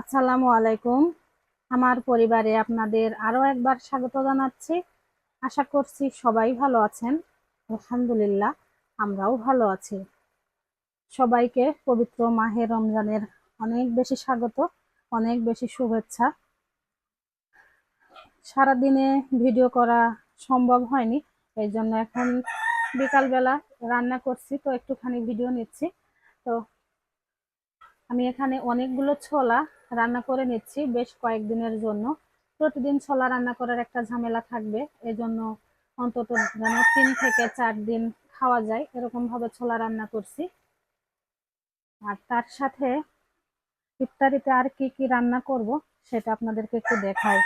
আসসালামু আলাইকুম। আমার পরিবারে আপনাদের আরও একবার স্বাগত জানাচ্ছি। আশা করছি সবাই ভালো আছেন। আলহামদুলিল্লাহ, আমরাও ভালো আছি। সবাইকে পবিত্র মাহে রমজানের অনেক বেশি স্বাগত, অনেক বেশি শুভেচ্ছা। সারাদিনে ভিডিও করা সম্ভব হয়নি, এই জন্য এখন বিকালবেলা রান্না করছি, তো একটুখানি ভিডিও নিচ্ছি। তো আমি এখানে অনেকগুলো ছোলা রান্না করে নিচ্ছি বেশ কয়েকদিনের জন্য। প্রতিদিন ছোলা রান্না করার একটা ঝামেলা থাকবে, এজন্য অন্তত যেন তিন থেকে চার দিন খাওয়া যায় এরকম ভাবে ছোলা রান্না করছি। আর তার সাথে ইফতারিতে আর কি কি রান্না করব সেটা আপনাদেরকে একটু দেখাই।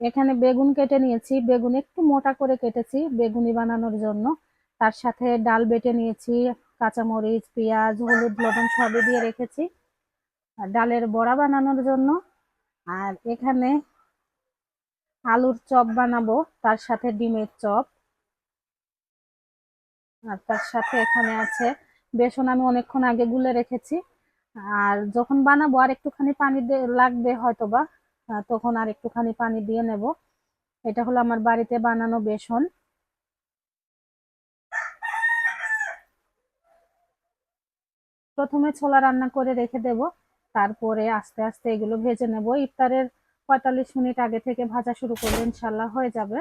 এখানে বেগুন কেটে নিয়েছি, বেগুন একটু মোটা করে কেটেছি বেগুনি বানানোর জন্য। তার সাথে ডাল বেটে নিয়েছি, কাঁচামরিচ, পেঁয়াজ, হলুদ, লবণ সবই দিয়ে রেখেছি। ডালের বড়া বানানোর জন্য। আর এখানে আলুর চপ বানাবো, তার সাথে ডিমের চপ। আর তার সাথে এখানে আছে, বেসন আমি অনেকক্ষণ আগে গুলে রেখেছি। আর যখন বানাবো আর একটুখানি পানি লাগবে হয়তো বা তখন আর একটুখানি পানি দিয়ে নেব। এটা হলো আমার বাড়িতে বানানো বেসন। প্রথমে ছোলা রান্না করে রেখে দেব। তারপরে আস্তে আস্তে এগুলো ভেজে নেব। ইফতারের পঁয়তাল্লিশ মিনিট আগে থেকে ভাজা শুরু করলে ইনশাল্লাহ হয়ে যাবে।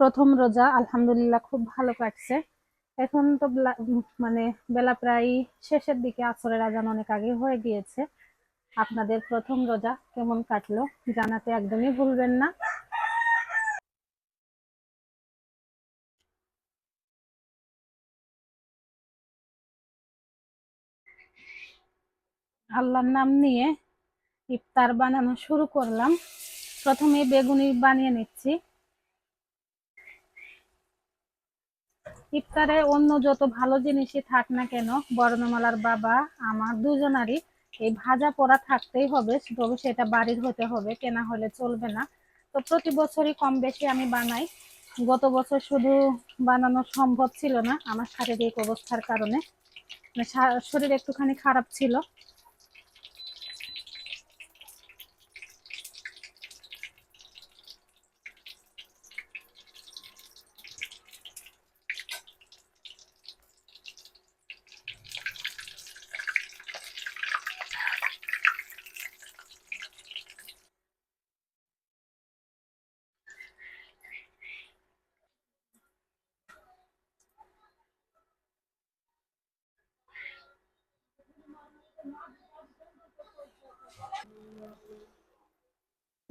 প্রথম রোজা আলহামদুলিল্লাহ খুব ভালো কাটছে। এখন তো মানে বেলা প্রায় শেষের দিকে, আসরের আজান অনেক আগে হয়ে গিয়েছে। আপনাদের প্রথম রোজা কেমন কাটলো জানাতে একদমই ভুলবেন না। আল্লাহর নাম নিয়ে ইফতার বানানো শুরু করলাম। প্রথমে বেগুনি বানিয়ে নিচ্ছি। ইফতারে অন্য যত ভালো জিনিসই থাক না কেন, বর্ণমালার বাবা, আমার দুজনারই এই ভাজা পোড়া থাকতেই হবে, তবে সেটা বাড়ির হতে হবে, কেনা হলে চলবে না। তো প্রতি বছরই কম বেশি আমি বানাই। গত বছর শুধু বানানো সম্ভব ছিল না, আমার শারীরিক অবস্থার কারণে। মানে শরীর একটুখানি খারাপ ছিল।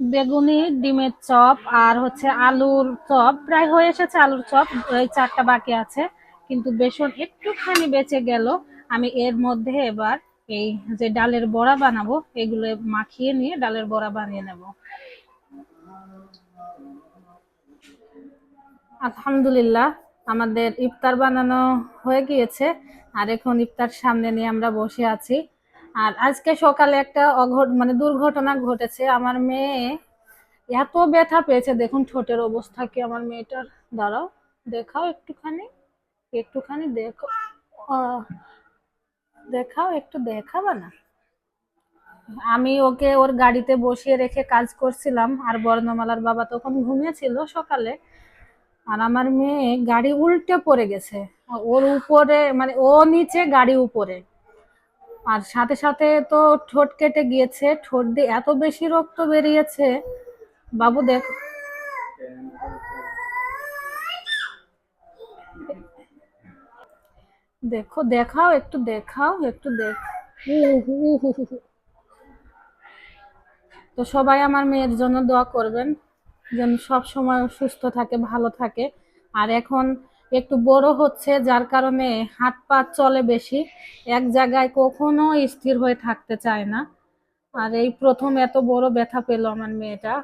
বেগুনি, ডিমের চপ আর হচ্ছে আলুর চপ। প্রায় হয়ে এসেছে আলুর চপ ওই চারটা বাকি আছে, কিন্তু বেসন একটুখানি বেঁচে গেল। আমি এর মধ্যে এবার এই যে ডালের বড়া বানাবো, এগুলো মাখিয়ে নিয়ে ডালের বড়া বানিয়ে নেব। আলহামদুলিল্লাহ, আমাদের ইফতার বানানো হয়ে গিয়েছে, আর এখন ইফতার সামনে নিয়ে আমরা বসে আছি। আর আজকে সকালে একটা অঘট মানে দুর্ঘটনা ঘটেছে। আমার মেয়ে এত ব্যথা পেয়েছে, দেখুন ঠোঁটের অবস্থা কি আমার মেয়েটার। দাঁড়াও, দেখাও একটুখানি একটুখানি দেখো। দেখাও, একটু দেখাবা না? আমি ওকে ওর গাড়িতে বসিয়ে রেখে কাজ করছিলাম, আর বর্ণমালার বাবা তখন ঘুমিয়েছিল সকালে। আর আমার মেয়ে গাড়ি উল্টে পড়ে গেছে। ওর উপরে মানে ও নিচে, গাড়ি উপরে। আর সাথে সাথে তো ঠোঁট কেটে গিয়েছে। ঠোঁট দিয়ে এত বেশি রক্ত বেরিয়েছে। বাবু দেখ। দেখো, দেখাও, একটু দেখাও, একটু দেখ। তো সবাই আমার মেয়ের জন্য দোয়া করবেন, যেন সব সময় সুস্থ থাকে, ভালো থাকে। আর এখন একটু বড় হচ্ছে, যার কারণে হাত পা চলে বেশি। এক জায়গায় কখনো স্থির হয়ে থাকতে চায় না। আর এই প্রথম এত বড় ব্যথা পেল আমার মেয়েটা।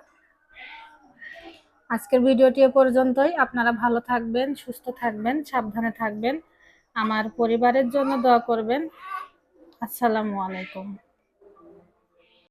আজকের ভিডিওটি এ পর্যন্তই। আপনারা ভালো থাকবেন, সুস্থ থাকবেন, সাবধানে থাকবেন। আমার পরিবারের জন্য দোয়া করবেন। আসসালামু আলাইকুম।